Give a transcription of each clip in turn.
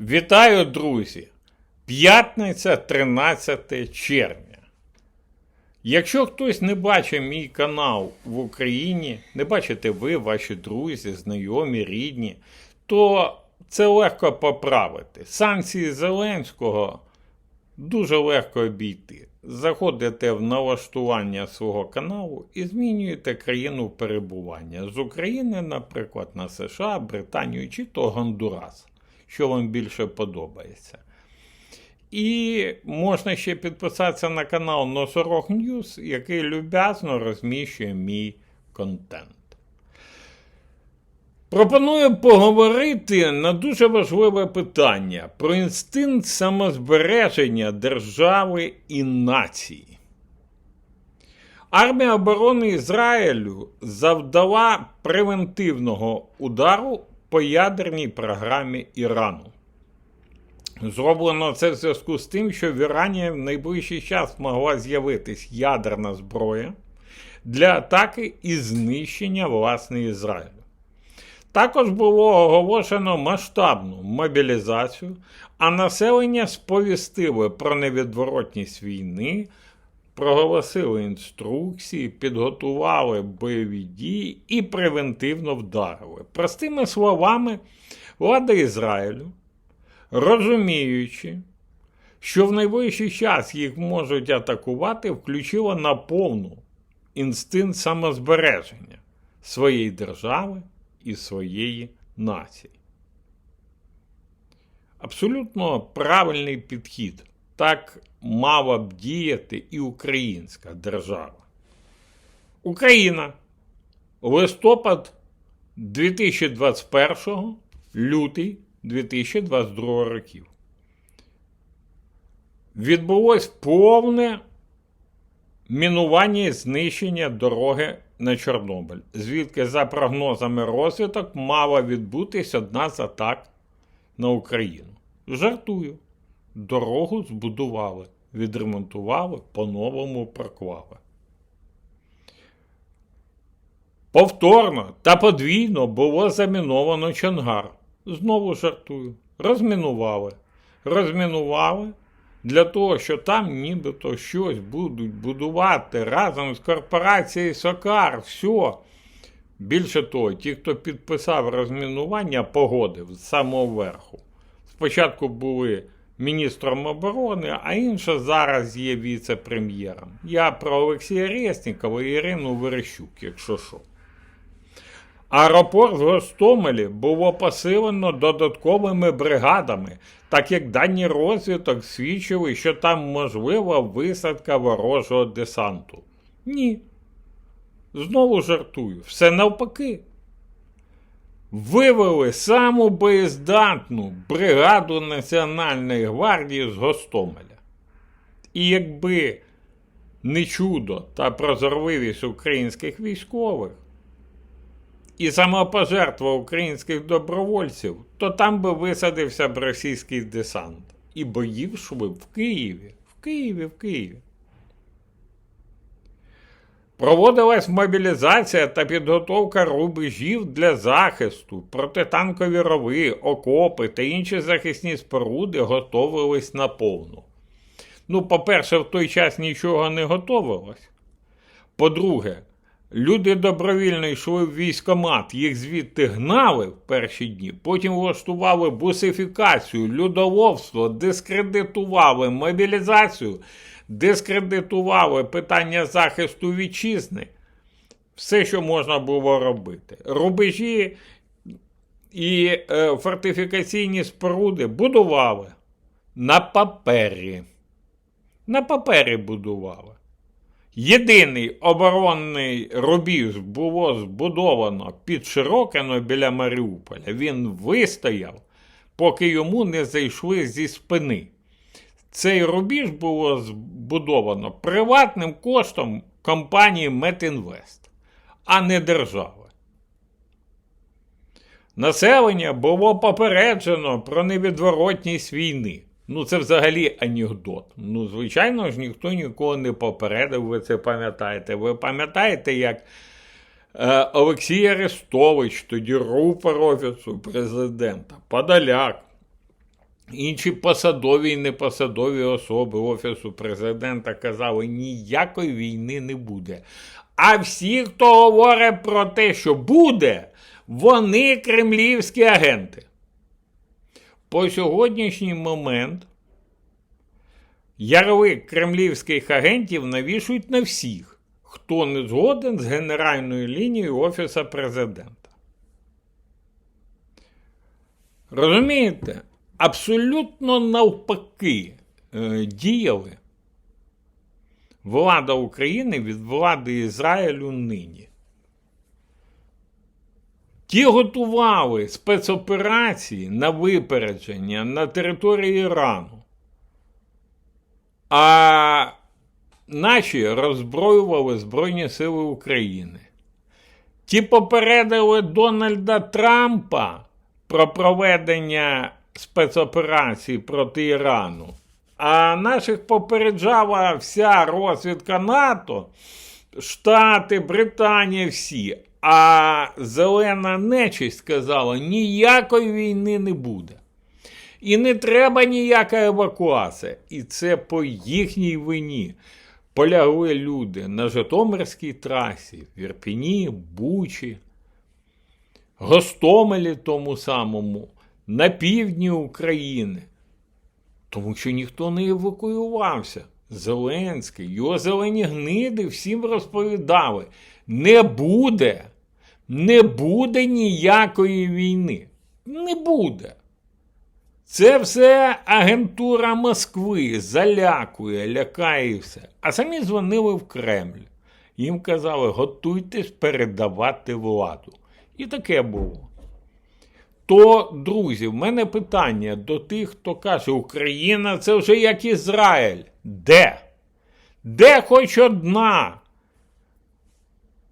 Вітаю, друзі! П'ятниця 13 червня. Якщо хтось не бачив мій канал в Україні, не бачите ви, ваші друзі, знайомі, рідні, то це легко поправити. Санкції Зеленського дуже легко обійти. Заходите в налаштування свого каналу і змінюєте країну перебування з України, наприклад, на США, Британію чи то Гондурас, що вам більше подобається. І можна ще підписатися на канал Носорог News, який люб'язно розміщує мій контент. Пропоную поговорити на дуже важливе питання про інстинкт самозбереження держави і нації. Армія оборони Ізраїлю завдала превентивного удару по ядерній програмі Ірану. Зроблено це в зв'язку з тим, що в Ірані в найближчий час могла з'явитись ядерна зброя для атаки і знищення власне Ізраїлю. Також було оголошено масштабну мобілізацію, а населення сповістили про невідворотність війни, проголосили інструкції, підготували бойові дії і превентивно вдарили. Простими словами, влада Ізраїлю, розуміючи, що в найближчий час їх можуть атакувати, включила на повну інстинкт самозбереження своєї держави і своєї нації. Абсолютно правильний підхід. Так мала б діяти і українська держава. Україна. Листопад 2021, лютий 2022 років. Відбулось повне мінування і знищення дороги на Чорнобиль, звідки, за прогнозами розвиток, мала відбутись одна з атак на Україну. Жартую, дорогу збудували, відремонтували, по-новому проклали. Повторно та подвійно було заміновано Чонгар. Знову жартую. Розмінували. Розмінували для того, що там нібито щось будуть будувати разом з корпорацією Сокар. Все. Більше того, ті, хто підписав розмінування, погодив з самого верху. Спочатку були міністром оборони, а інша зараз є віце-прем'єром. Я про Олексія Резнікова і Ірину Верещук, якщо що. Аеропорт в Гостомелі було посилено додатковими бригадами, так як дані розвиток свідчили, що там можлива висадка ворожого десанту. Ні. Знову жартую, все навпаки. Вивели саму боєздатну бригаду Національної гвардії з Гостомеля. І якби не чудо та прозорливість українських військових, і самопожертва українських добровольців, то там би висадився б російський десант. І бої йшли в Києві, в Києві, в Києві. Проводилась мобілізація та підготовка рубежів для захисту, протитанкові рови, окопи та інші захисні споруди готовились наповну. Ну, по-перше, в той час нічого не готовилось. По-друге, Люди добровільно йшли в військомат, їх звідти гнали в перші дні, потім влаштували бусифікацію, людоловство, дискредитували мобілізацію, дискредитували питання захисту вітчизни. Все, що можна було робити. Рубежі і е, фортифікаційні споруди будували на папері. На папері будували. Єдиний оборонний рубіж було збудовано під Широкино біля Маріуполя. Він вистояв, поки йому не зайшли зі спини. Цей рубіж було збудовано приватним коштом компанії Метінвест, а не держави. Населення було попереджено про невідворотність війни. Ну, це взагалі анекдот. Ну, звичайно ж, ніхто нікого не попередив, ви це пам'ятаєте. Ви пам'ятаєте, як е, Олексій Арестович, тоді рупор Офісу президента, Подоляк, інші посадові і непосадові особи Офісу президента казали, ніякої війни не буде. А всі, хто говорить про те, що буде, вони кремлівські агенти. По сьогоднішній момент ярлик кремлівських агентів навішують на всіх, хто не згоден з генеральною лінією Офісу президента. Розумієте? Абсолютно навпаки е, діяли влада України від влади Ізраїлю нині. Ті готували спецоперації на випередження на території Ірану, а наші роззброювали Збройні Сили України. Ті попередили Дональда Трампа про проведення спецоперації проти Ірану. А наших попереджала вся розвідка НАТО, Штати, Британія, всі. А зелена нечисть сказала, ніякої війни не буде. І не треба ніяка евакуація. І це по їхній вині. Полягли люди на Житомирській трасі, в Ірпіні, Бучі, Гостомелі тому самому, на півдні України. Тому що ніхто не евакуювався. Зеленський, його зелені гниди всім розповідали: не буде, не буде ніякої війни. Не буде. Це все агентура Москви залякує, лякає все. А самі дзвонили в Кремль. Їм казали, готуйтесь передавати владу. І таке було. То, друзі, в мене питання до тих, хто каже, Україна це вже як Ізраїль. Де? Де хоч одна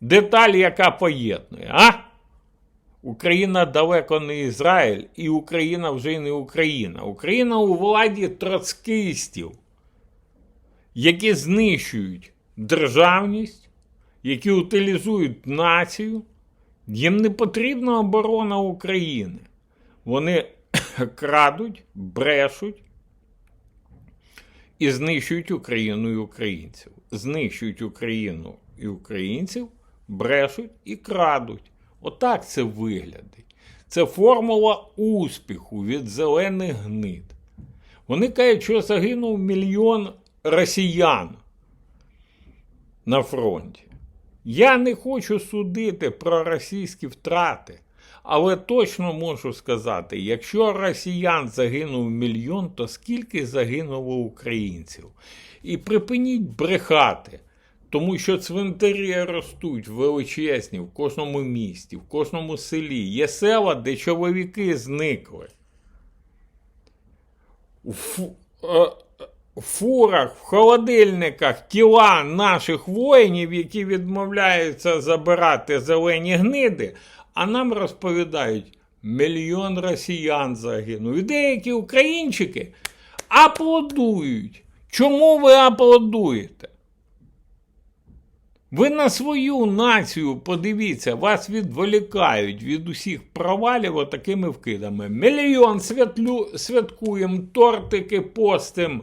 деталь, яка поєднує, а? Україна далеко не Ізраїль, і Україна вже не Україна. Україна у владі троцкистів, які знищують державність, які утилізують націю. Їм не потрібна оборона України. Вони крадуть, брешуть і знищують Україну і українців. Знищують Україну і українців, брешуть і крадуть. Отак це виглядить. Це формула успіху від зелених гнид. Вони кажуть, що загинув мільйон росіян на фронті. Я не хочу судити про російські втрати, але точно можу сказати: якщо росіян загинув мільйон, то скільки загинуло українців? І припиніть брехати, тому що цвинтарі ростуть величезні в кожному місті, в кожному селі. Є села, де чоловіки зникли. Фу- е, фурах, в холодильниках тіла наших воїнів, які відмовляються забирати зелені гниди, а нам розповідають, мільйон росіян загинув. І деякі українчики аплодують. Чому ви аплодуєте? Ви на свою націю подивіться, вас відволікають від усіх провалів отакими вкидами. Мільйон святлю, святкуємо, тортики постим.